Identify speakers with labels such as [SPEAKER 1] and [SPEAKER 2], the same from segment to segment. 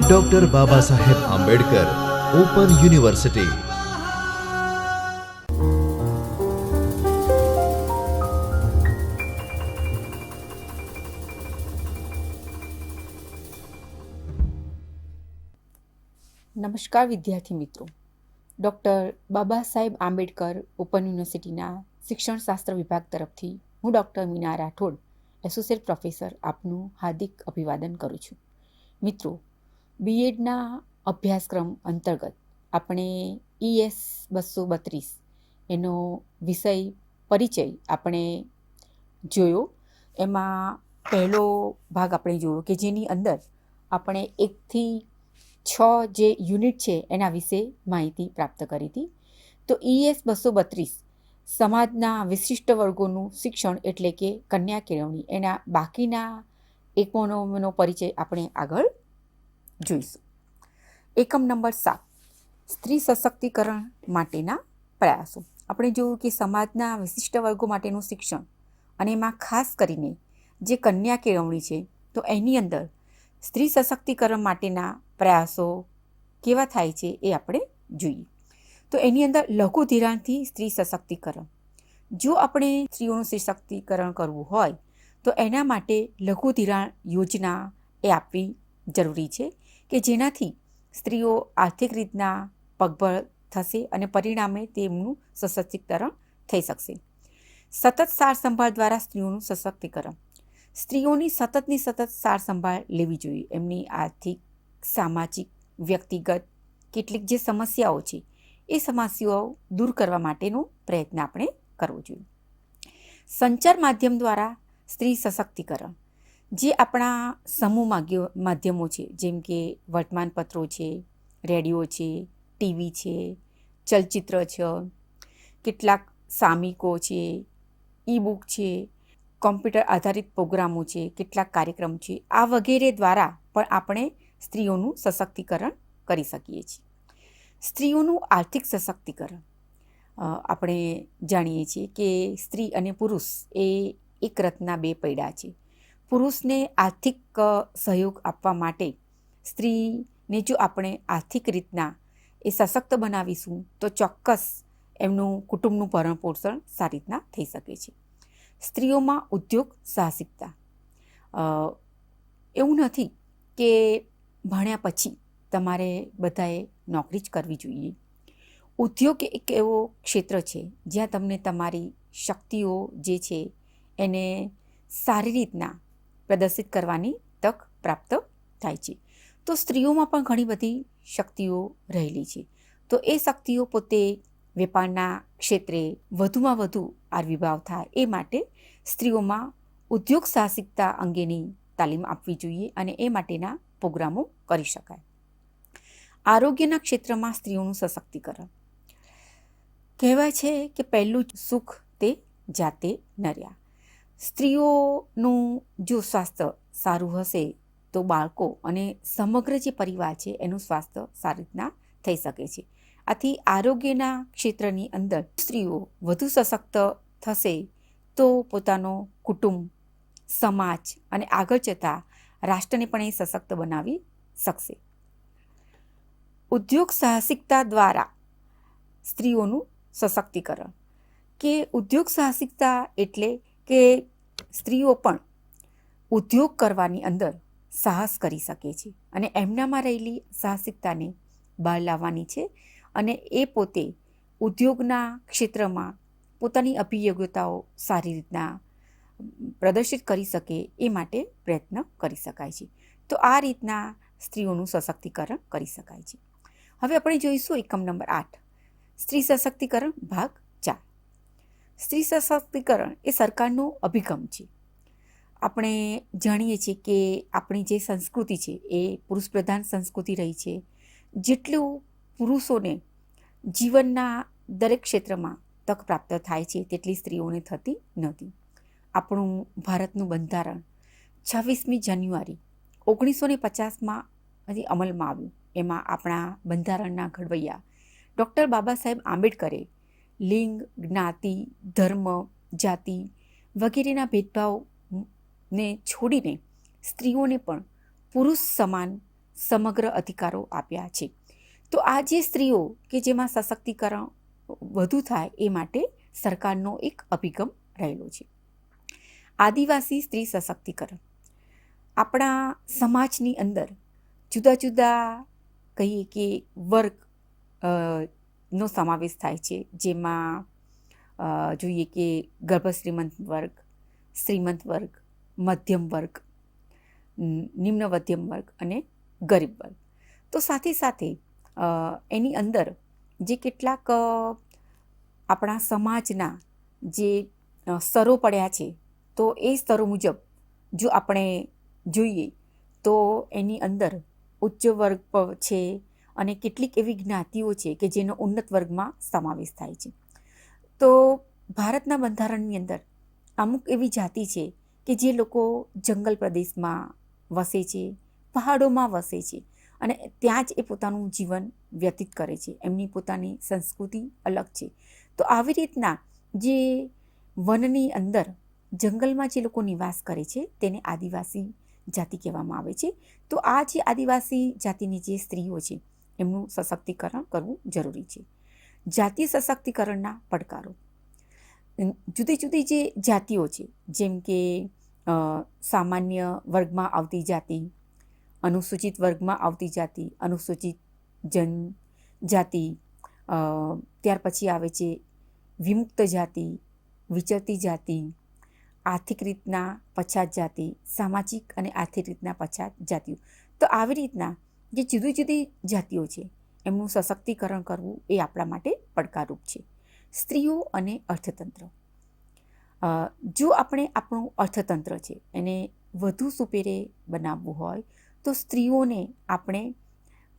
[SPEAKER 1] Doctor Baba Saheb Ambedkar open university
[SPEAKER 2] નમસ્કાર વિદ્યાર્થી મિત્રો. ડૉક્ટર બાબા સાહેબ આંબેડકર ઓપન યુનિવર્સિટીના શિક્ષણશાસ્ત્ર વિભાગ તરફથી હું doctor Meena Rathod associate professor આપનું હાર્દિક અભિવાદન કરું છું. મિત્રો બીએડના અભ્યાસક્રમ અંતર્ગત આપણે ઈએસ બસો બત્રીસ એનો વિષય પરિચય આપણે જોયો. એમાં પહેલો ભાગ આપણે જોયો કે જેની અંદર આપણે એકથી છ જે યુનિટ છે એના વિશે માહિતી પ્રાપ્ત કરી હતી. તો ઈએસ બસો બત્રીસ સમાજના વિશિષ્ટ વર્ગોનું શિક્ષણ એટલે કે કન્યા કેળવણી. એના બાકીના એકમોનો પરિચય આપણે આગળ જોઈશું. એકમ નંબર સાત. સ્ત્રી સશક્તિકરણ માટેના પ્રયાસો. આપણે જોયું કે સમાજના વિશિષ્ટ વર્ગો માટેનું શિક્ષણ અને એમાં ખાસ કરીને જે કન્યા કેળવણી છે, તો એની અંદર સ્ત્રી સશક્તિકરણ માટેના પ્રયાસો કેવા થાય છે એ આપણે જોઈએ. તો એની અંદર લઘુ ધિરાણથી સ્ત્રી સશક્તિકરણ. જો આપણે સ્ત્રીઓનું સશક્તિકરણ કરવું હોય, તો એના માટે લઘુ ધિરાણ યોજના એ આપવી જરૂરી છે કે જેનાથી સ્ત્રીઓ આર્થિક રીતના પગભર થશે અને પરિણામે તેમનું સશક્તિકરણ થઈ શકશે. સતત સાર સંભાળ દ્વારા સ્ત્રીઓનું સશક્તિકરણ. સ્ત્રીઓની સતતની સતત સાર સંભાળ લેવી જોઈએ. એમની આર્થિક, સામાજિક, વ્યક્તિગત કેટલીક જે સમસ્યાઓ છે એ સમસ્યાઓ દૂર કરવા માટેનો પ્રયત્ન આપણે કરવો જોઈએ. સંચાર માધ્યમ દ્વારા સ્ત્રી સશક્તિકરણ. જે આપણા સમૂહ માધ્યમો છે, જેમ કે વર્તમાનપત્રો છે, રેડિયો છે, ટીવી છે, ચલચિત્ર છે, કેટલાક સામિકો છે ઈ બુક છે, કોમ્પ્યુટર આધારિત પ્રોગ્રામો છે, કેટલાક કાર્યક્રમ છે, આ વગેરે દ્વારા પણ આપણે સ્ત્રીઓનું સશક્તિકરણ કરી શકીએ છીએ. સ્ત્રીઓનું આર્થિક સશક્તિકરણ. આપણે જાણીએ છીએ કે સ્ત્રી અને પુરુષ એ એક રથના બે પૈડા છે. પુરુષને આર્થિક સહયોગ આપવા માટે સ્ત્રીને જો આપણે આર્થિક રીતના એ સશક્ત બનાવીશું, તો ચોક્કસ એમનું કુટુંબનું ભરણ પોષણ સારી રીતના થઈ શકે છે. સ્ત્રીઓમાં ઉદ્યોગ સાહસિકતા. એવું નથી કે ભણ્યા પછી તમારે બધાએ નોકરી જ કરવી જોઈએ. ઉદ્યોગ એક એવો ક્ષેત્ર છે, જ્યાં તમને તમારી શક્તિઓ જે છે એને સારી રીતના પ્રદર્શિત કરવાની તક પ્રાપ્ત થાય છે. તો સ્ત્રીઓમાં પણ ઘણી બધી શક્તિઓ રહેલી છે. તો એ શક્તિઓ પોતે વેપારના ક્ષેત્રે વધુમાં વધુ આવિર્ભાવ થાય એ માટે સ્ત્રીઓમાં ઉદ્યોગ સાહસિકતા અંગેની તાલીમ આપવી જોઈએ અને એ માટેના પ્રોગ્રામો કરી શકાય. આરોગ્યના ક્ષેત્રમાં સ્ત્રીઓનું સશક્તિકરણ. કહેવાય છે કે પહેલું સુખ તે જાતે નર્યા. સ્ત્રીઓનું જો સ્વાસ્થ્ય સારું હશે તો બાળકો અને સમગ્ર જે પરિવાર છે એનું સ્વાસ્થ્ય સારી રીતના થઈ શકે છે. આથી આરોગ્યના ક્ષેત્રની અંદર સ્ત્રીઓ વધુ સશક્ત થશે તો પોતાનો કુટુંબ, સમાજ અને આગળ જતાં રાષ્ટ્રને પણ એ સશક્ત બનાવી શકશે. ઉદ્યોગ સાહસિકતા દ્વારા સ્ત્રીઓનું સશક્તિકરણ. કે ઉદ્યોગ સાહસિકતા એટલે કે સ્ત્રીઓ પણ ઉદ્યોગ કરવાની અંદર સાહસ કરી શકે છે અને એમનામાં રહેલી સાહસિકતાને બહાર લાવવાની છે અને એ પોતે ઉદ્યોગના ક્ષેત્રમાં પોતાની અભિયોગ્યતાઓ સારી રીતના પ્રદર્શિત કરી શકે એ માટે પ્રયત્ન કરી શકાય છે. તો આ રીતના સ્ત્રીઓનું સશક્તિકરણ કરી શકાય છે. હવે આપણે જોઈશું એકમ નંબર આઠ. સ્ત્રી સશક્તિકરણ ભાગ ચાર. સ્ત્રી સશક્તિકરણ એ સરકારનો અભિગમ છે. આપણે જાણીએ છીએ કે આપણી જે સંસ્કૃતિ છે એ પુરુષ પ્રધાન સંસ્કૃતિ રહી છે. જેટલું પુરુષોને જીવનના દરેક ક્ષેત્રમાં તક પ્રાપ્ત થાય છે તેટલી સ્ત્રીઓને થતી નથી. આપણું ભારતનું બંધારણ છવ્વીસમી જાન્યુઆરી ઓગણીસો ને પચાસમાં હજી અમલમાં આવ્યું. એમાં આપણા બંધારણના ઘડવૈયા. ડૉક્ટર બાબા સાહેબ આંબેડકરે લિંગ, જ્ઞાતિ, ધર્મ, જાતિ વગેરેના ભેદભાવને છોડીને સ્ત્રીઓને પણ પુરુષ સમાન સમગ્ર અધિકારો આપ્યા છે. તો આ જે સ્ત્રીઓ કે જેમાં સશક્તિકરણ વધુ થાય એ માટે સરકારનો એક અભિગમ રહેલો છે. આદિવાસી સ્ત્રી સશક્તિકરણ. આપણા સમાજની અંદર જુદા જુદા કહીએ કે વર્ગ નો સમાવેશ થાય છે. જેમાં જોઈએ કે ગર્ભ શ્રીમંત વર્ગ શ્રીમંત વર્ગ, મધ્યમ વર્ગ નિમ્ન મધ્યમ વર્ગ અને ગરીબ વર્ગ. તો સાથે સાથે એની અંદર જે કેટલાક આપણા સમાજના જે સ્તરો પડ્યા છે, તો એ સ્તરો મુજબ જો આપણે જોઈએ, તો એની અંદર ઉચ્ચ વર્ગ છે અને કેટલીક એવી જ્ઞાતિઓ છે કે જેનો ઉન્નત વર્ગમાં સમાવેશ થાય છે. તો ભારતના બંધારણની અંદર અમુક એવી જાતિ છે કે જે લોકો જંગલ પ્રદેશમાં વસે છે, પહાડોમાં વસે છે અને ત્યાં જ એ પોતાનું જીવન વ્યતીત કરે છે. એમની પોતાની સંસ્કૃતિ અલગ છે. તો આવી રીતના જે વનની અંદર જંગલમાં જે લોકો નિવાસ કરે છે તેને આદિવાસી જાતિ કહેવામાં આવે છે. તો આ જે આદિવાસી જાતિની જે સ્ત્રીઓ છે, એમનું સશક્તિકરણ કરવું જરૂરી છે. જાતિ સશક્તિકરણના પડકારો. જુદી જુદી જે જાતિઓ છે, જેમ કે સામાન્ય વર્ગમાં આવતી જાતિ, અનુસૂચિત વર્ગમાં આવતી જાતિ, અનુસૂચિત જન જાતિ ત્યાર પછી આવે છે, વિમુક્ત જાતિ, વિચરતી જાતિ આર્થિક રીતના પછાત જાતિ, સામાજિક અને આર્થિક રીતના પછાત જાતિઓ. તો આવી રીતના જે જુદી જુદી જાતિઓ છે, એમનું સશક્તિકરણ કરવું એ આપણા માટે પડકારરૂપ છે. સ્ત્રીઓ અને અર્થતંત્ર. જો આપણે આપણું અર્થતંત્ર છે, એને વધુ સુપેરે બનાવવું હોય, તો સ્ત્રીઓને આપણે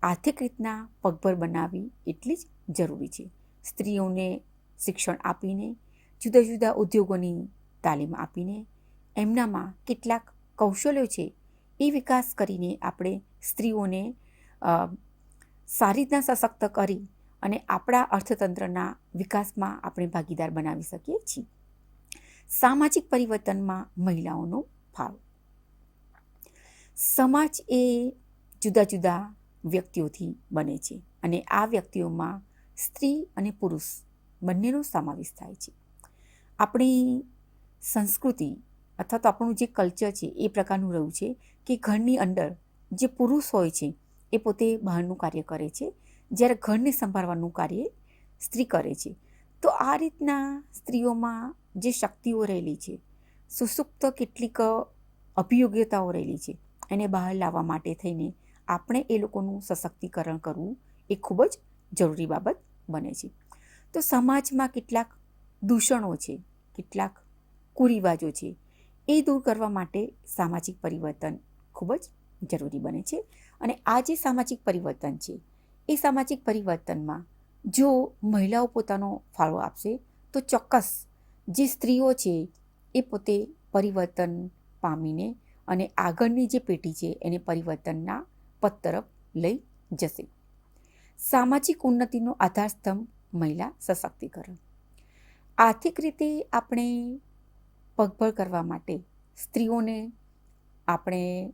[SPEAKER 2] આર્થિક રીતના પગભર બનાવવી એટલી જ જરૂરી છે. સ્ત્રીઓને શિક્ષણ આપીને જુદા જુદા ઉદ્યોગોની તાલીમ આપીને એમનામાં કેટલાક કૌશલ્યો છે એ વિકાસ કરીને આપણે સ્ત્રીઓને સારી રીતના સશક્ત કરી અને આપણા અર્થતંત્રના વિકાસમાં આપણે ભાગીદાર બનાવી શકીએ છીએ. સામાજિક પરિવર્તનમાં મહિલાઓનો ફાળો. સમાજ એ જુદા જુદા વ્યક્તિઓથી બને છે અને આ વ્યક્તિઓમાં સ્ત્રી અને પુરુષ બંનેનો સમાવેશ થાય છે. આપણી સંસ્કૃતિ અથવા તો આપણું જે કલ્ચર છે એ પ્રકારનું રહ્યું છે કે ઘરની અંદર જે પુરુષ હોય છે એ પોતે બહારનું કાર્ય કરે છે. જ્યારે ઘરને સંભાળવાનું કાર્ય સ્ત્રી કરે છે. તો આ રીતના સ્ત્રીઓમાં જે શક્તિઓ રહેલી છે, સુસુપ્ત કેટલીક અભિયોગ્યતાઓ રહેલી છે, એને બહાર લાવવા માટે થઈને આપણે એ લોકોનું સશક્તિકરણ કરવું એ ખૂબ જ જરૂરી બાબત બને છે. તો સમાજમાં કેટલાક દૂષણો છે, કેટલાક કુરિવાજો છે. એ દૂર કરવા માટે સામાજિક પરિવર્તન ખૂબ જ જરૂરી બને છે. અને આ જે સામાજિક પરિવર્તન છે, એ સામાજિક પરિવર્તનમાં જો મહિલાઓ પોતાનો ફાળો આપશે, તો ચોક્કસ જે સ્ત્રીઓ છે, એ પોતે પરિવર્તન પામીને અને આગળની જે પેઢી છે, એને પરિવર્તનના પથ તરફ લઈ જશે. સામાજિક ઉન્નતિનો આધારસ્તંભ મહિલા સશક્તિકરણ. આર્થિક રીતે આપણે પગભર કરવા માટે સ્ત્રીઓને આપણે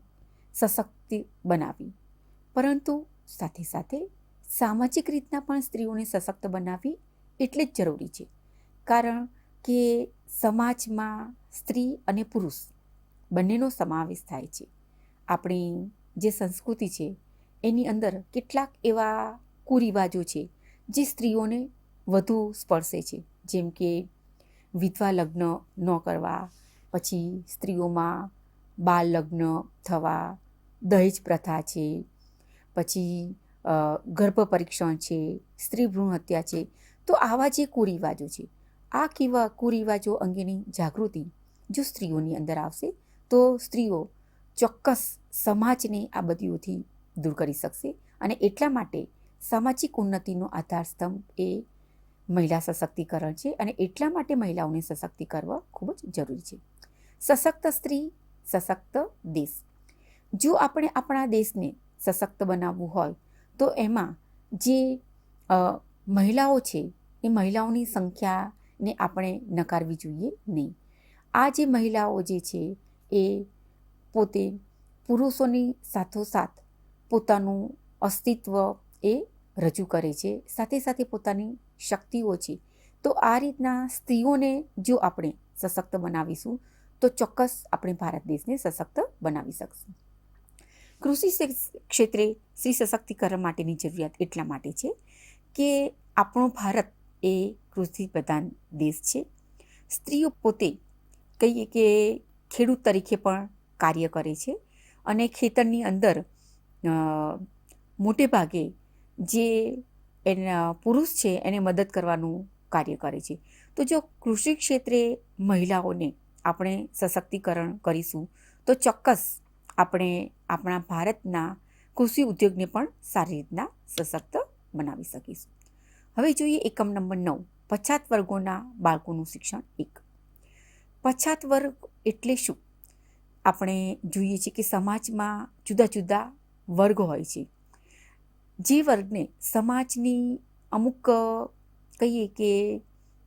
[SPEAKER 2] સશક્તિ બનાવી. પરંતુ સાથે સાથે સામાજિક રીતના પણ સ્ત્રીઓને સશક્ત બનાવવી એટલે જ જરૂરી છે. કારણ કે સમાજમાં સ્ત્રી અને પુરુષ બંનેનો સમાવેશ થાય છે. આપણી જે સંસ્કૃતિ છે, એની અંદર કેટલાક એવા કુરિવાજો છે, જે સ્ત્રીઓને વધુ સ્પર્શે છે. જેમ કે વિધવા લગ્ન ન કરવા, પછી સ્ત્રીઓમાં બાળ લગ્ન થવા, દહેજ પ્રથા છે, પછી ગર્ભ પરીક્ષણ છે, સ્ત્રી ભ્રૂણ હત્યા છે, તો આવા જે કુરિવાજો છે, આ કેવા કુરિવાજો અંગેની જાગૃતિ જો સ્ત્રીઓની અંદર આવશે, તો સ્ત્રીઓ ચોક્કસ સમાજને આ બધીઓથી દૂર કરી શકશે અને એટલા માટે સામાજિક ઉન્નતિનો આધારસ્તંભ એ મહિલા સશક્તિકરણ છે અને એટલા માટે મહિલાઓને સશક્તિ કરવા ખૂબ જ જરૂરી છે. સશક્ત સ્ત્રી, સશક્ત દેશ. જો આપણે આપણા દેશને સશક્ત બનાવવું હોય, તો એમાં જે મહિલાઓ છે, એ મહિલાઓની સંખ્યાને આપણે નકારવી જોઈએ નહીં. આ જે મહિલાઓ જે છે, એ પોતે પુરુષોની સાથોસાથ પોતાનું અસ્તિત્વ એ રજૂ કરે છે. સાથે સાથે પોતાની શક્તિઓ છે તો આ રીતના સ્ત્રીઓને જો આપણે સશક્ત બનાવીશું, તો ચોક્કસ આપણે ભારત દેશને સશક્ત બનાવી શકશું. કૃષિ ક્ષેત્રે સ્ત્રી સશક્તિકરણ માટેની જરૂરિયાત એટલા માટે છે કે આપણો ભારત એ કૃષિ પ્રધાન દેશ છે. સ્ત્રીઓ પોતે કહીએ કે ખેડૂત તરીકે પણ કાર્ય કરે છે અને ખેતરની અંદર મોટે ભાગે જે એના પુરુષ છે, એને મદદ કરવાનું કાર્ય કરે છે. તો જો કૃષિ ક્ષેત્રે મહિલાઓને આપણે સશક્તિકરણ કરીશું, તો ચોક્કસ આપણે આપણા ભારતના કૃષિ ઉદ્યોગને પણ સારી રીતના સશક્ત બનાવી શકીશું. હવે જોઈએ એકમ નંબર નવ, પછાત વર્ગોના બાળકોનું શિક્ષણ એક. પછાત વર્ગ એટલે શું? આપણે જોઈએ છીએ કે સમાજમાં જુદા જુદા વર્ગ હોય છે. જે વર્ગને સમાજની અમુક, કહીએ કે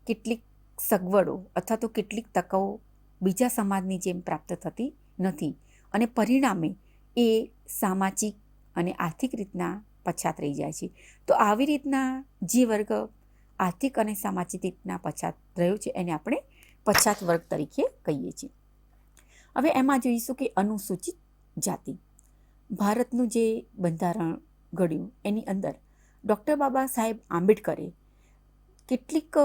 [SPEAKER 2] કેટલીક સગવડો અથવા તો કેટલીક તકો બીજા સમાજની જેમ પ્રાપ્ત થતી નથી અને પરિણામે એ સામાજિક અને આર્થિક રીતના પછાત રહી જાય છે. તો આવી રીતના જે વર્ગ આર્થિક અને સામાજિક રીતના પછાત રહ્યો છે એને આપણે પછાત વર્ગ તરીકે કહીએ છીએ. હવે એમાં જોઈશું કે અનુસૂચિત જાતિ. ભારતનું જે બંધારણ ઘડ્યું એની અંદર ડૉક્ટર બાબા સાહેબ આંબેડકરે કેટલીક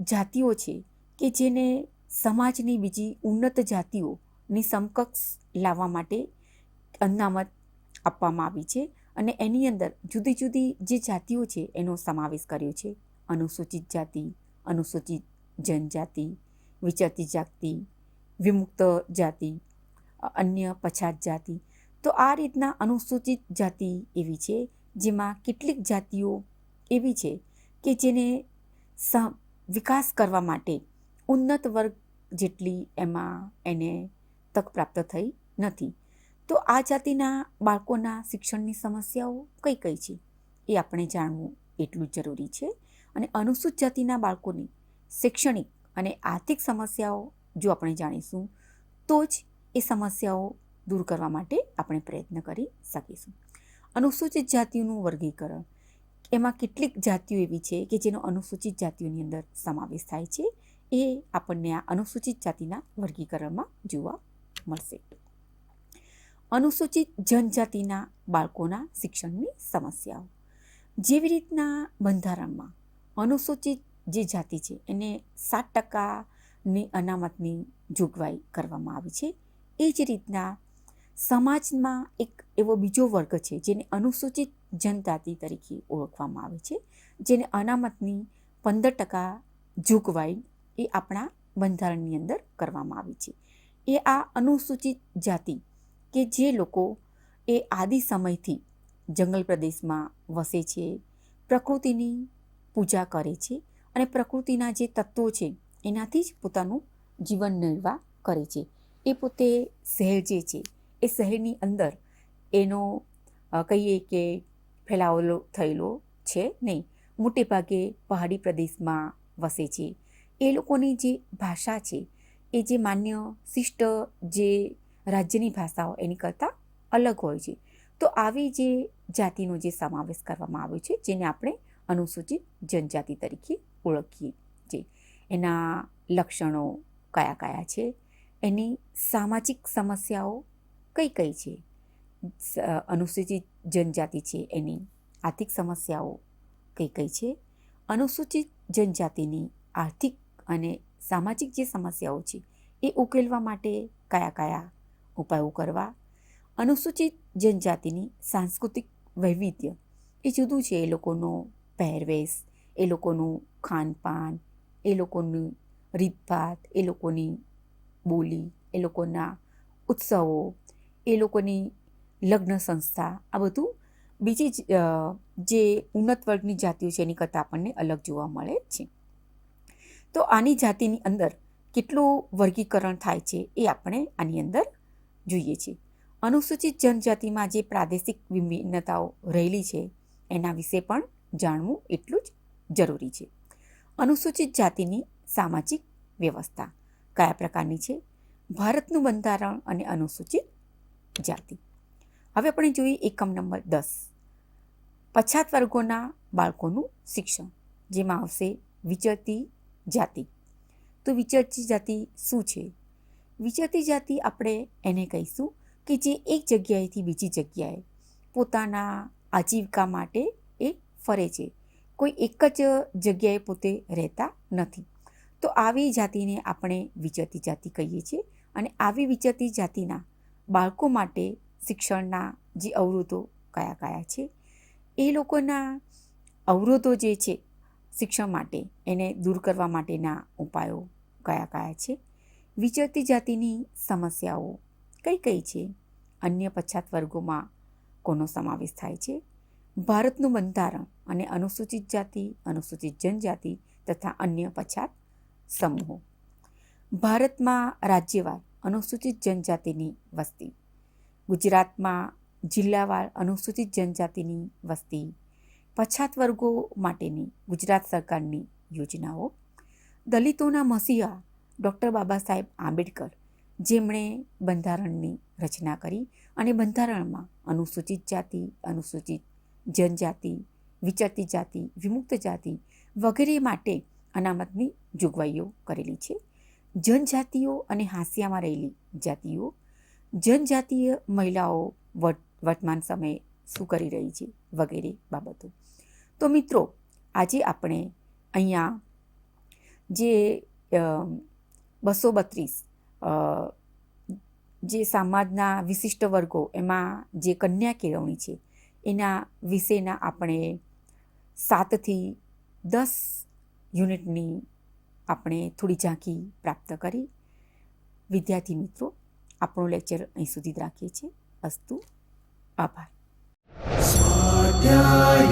[SPEAKER 2] જાતિઓ છે કે જેને સમાજની બીજી ઉન્નત જાતિઓની સમકક્ષ લાવવા માટે અનામત આપવામાં આવી છે અને એની અંદર જુદી જુદી જે જાતિઓ છે એનો સમાવેશ કર્યો છે. અનુસૂચિત જાતિ, અનુસૂચિત જનજાતિ, વિચરતી જાતિ, વિમુક્ત જાતિ અન્ય પછાત જાતિ તો આ રીતના અનુસૂચિત જાતિ એવી છે, જેમાં કેટલીક જાતિઓ એવી છે કે જેને વિકાસ કરવા માટે ઉન્નત વર્ગ જેટલી એમાં એને તક પ્રાપ્ત થઈ નથી. તો આ જાતિના બાળકોના શિક્ષણની સમસ્યાઓ કઈ કઈ છે? એ આપણે જાણવું એટલું જ જરૂરી છે. અને અનુસૂચિત જાતિના બાળકોની શૈક્ષણિક અને આર્થિક સમસ્યાઓ જો આપણે જાણીશું, તો જ એ સમસ્યાઓ દૂર કરવા માટે આપણે પ્રયત્ન કરી શકીશું. અનુસૂચિત જાતિઓનું વર્ગીકરણ. એમાં કેટલીક જાતિઓ એવી છે કે જેનો અનુસૂચિત જાતિઓની અંદર સમાવેશ થાય છે. એ આપણને આ અનુસૂચિત જાતિના વર્ગીકરણમાં જોવા મળશે. અનુસૂચિત જનજાતિના બાળકોના શિક્ષણની સમસ્યાઓ. જેવી રીતના બંધારણમાં અનુસૂચિત જે જાતિ છે એને સાત ટકાની અનામતની જોગવાઈ કરવામાં આવી છે. એ જ રીતના સમાજમાં એક એવો બીજો વર્ગ છે, જેને અનુસૂચિત જનજાતિ તરીકે ઓળખવામાં આવે છે, જેને અનામતની પંદર ટકા જોગવાઈ એ આપણા બંધારણની અંદર કરવામાં આવી છે. એ આ અનુસૂચિત જાતિ કે જે લોકો એ આદિ સમયથી જંગલ પ્રદેશમાં વસે છે, પ્રકૃતિની પૂજા કરે છે અને પ્રકૃતિના જે તત્વો છે એનાથી જ પોતાનું જીવન નિર્વાહ કરે છે. એ પોતે સહેજે છે. એ શહેરની અંદર એનો કહીએ કે ફેલાવેલો થયેલો છે નહીં. મોટે ભાગે પહાડી પ્રદેશમાં વસે છે. એ લોકોની જે ભાષા છે, એ જે માન્ય શિષ્ટ જે રાજ્યની ભાષાઓ એની કરતાં અલગ હોય છે. તો આવી જે જાતિનો જે સમાવેશ કરવામાં આવ્યો છે, જેને આપણે અનુસૂચિત જનજાતિ તરીકે ઓળખીએ છીએ. એના લક્ષણો કયા કયા છે? એની સામાજિક સમસ્યાઓ કઈ કઈ છે? અનુસૂચિત જનજાતિ છે એની? આર્થિક સમસ્યાઓ કઈ કઈ છે? અનુસૂચિત જનજાતિની આર્થિક અને સામાજિક જે સમસ્યાઓ છે, એ ઉકેલવા માટે કયા કયા ઉપાયો કરવા? અનુસૂચિત જનજાતિની સાંસ્કૃતિક વૈવિધ્ય, એ જુદું છે. એ લોકોનો પહેરવેશ, એ લોકોનું ખાનપાન, એ લોકોની રીતભાત, એ લોકોની બોલી, એ લોકોના ઉત્સવો એ લોકોની લગ્ન સંસ્થા આ બધું બીજી જ, ઉન્નત વર્ગની જાતિઓ છે એની કરતાં આપણને અલગ જોવા મળે છે. તો આની જાતિની અંદર કેટલું વર્ગીકરણ થાય છે એ આપણે આની અંદર જોઈએ છીએ અનુસૂચિત જનજાતિમાં જે પ્રાદેશિક વિભિન્નતાઓ રહેલી છે એના વિશે પણ જાણવું એટલું જ જરૂરી છે. અનુસૂચિત જાતિની સામાજિક વ્યવસ્થા કયા પ્રકારની છે? ભારતનું બંધારણ અને અનુસૂચિત જાતિ હવે આપણે જોઈએ એકમ નંબર દસ. પછાત વર્ગોના બાળકોનું શિક્ષણ, જેમાં આવશે વિચરતી જાતિ. તો વિચરતી જાતિ શું છે? વિચરતી જાતિ આપણે એને કહીશું કે જે એક જગ્યાએથી બીજી જગ્યાએ પોતાના આજીવિકા માટે એ ફરે છે. કોઈ એક જ જગ્યાએ પોતે રહેતા નથી. તો આવી જાતિને આપણે વિચરતી જાતિ કહીએ છીએ અને આવી વિચરતી જાતિના બાળકો માટે શિક્ષણના જે અવરોધો કયા કયા છે, એ લોકોના અવરોધો જે છે શિક્ષણ માટે, એને દૂર કરવા માટેના ઉપાયો કયા કયા છે, વિચરતી જાતિની સમસ્યાઓ કઈ કઈ છે, અન્ય પછાત વર્ગોમાં કોનો સમાવેશ થાય છે, ભારતનું બંધારણ અને અનુસૂચિત જાતિ, અનુસૂચિત જનજાતિ તથા અન્ય પછાત સમૂહો. ભારતમાં રાજ્યવાર અનુસૂચિત જનજાતિની વસ્તી. ગુજરાતમાં જિલ્લાવાર અનુસૂચિત જનજાતિની વસ્તી પછાત વર્ગો માટેની ગુજરાત સરકારની યોજનાઓ. દલિતોના મસીહા ડૉક્ટર બાબા સાહેબ આંબેડકર, જેમણે બંધારણની રચના કરી અને બંધારણમાં અનુસૂચિત જાતિ, અનુસૂચિત જનજાતિ, વિચરતી જાતિ, વિમુક્ત જાતિ વગેરે માટે અનામતની જોગવાઈઓ કરેલી છે. જનજાતિઓ અને હાંસિયામાં રહેલી જાતિઓ. જનજાતીય મહિલાઓ વર્ત- વર્તમાન સમયે શું કરી રહી છે વગેરે બાબતો. તો મિત્રો, આજે આપણે અહીંયા જે બસો બત્રીસ જે સમાજના વિશિષ્ટ વર્ગો, એમાં જે કન્યા કેળવણી છે, એના વિશેના આપણે સાતથી દસ યુનિટની આપણે થોડી ઝાંકી પ્રાપ્ત કરી. વિદ્યાર્થી મિત્રો, આપણો લેક્ચર અહીં સુધી જ રાખીએ છીએ. અસ્તુ, આભાર.
[SPEAKER 3] સ્વાધ્યાય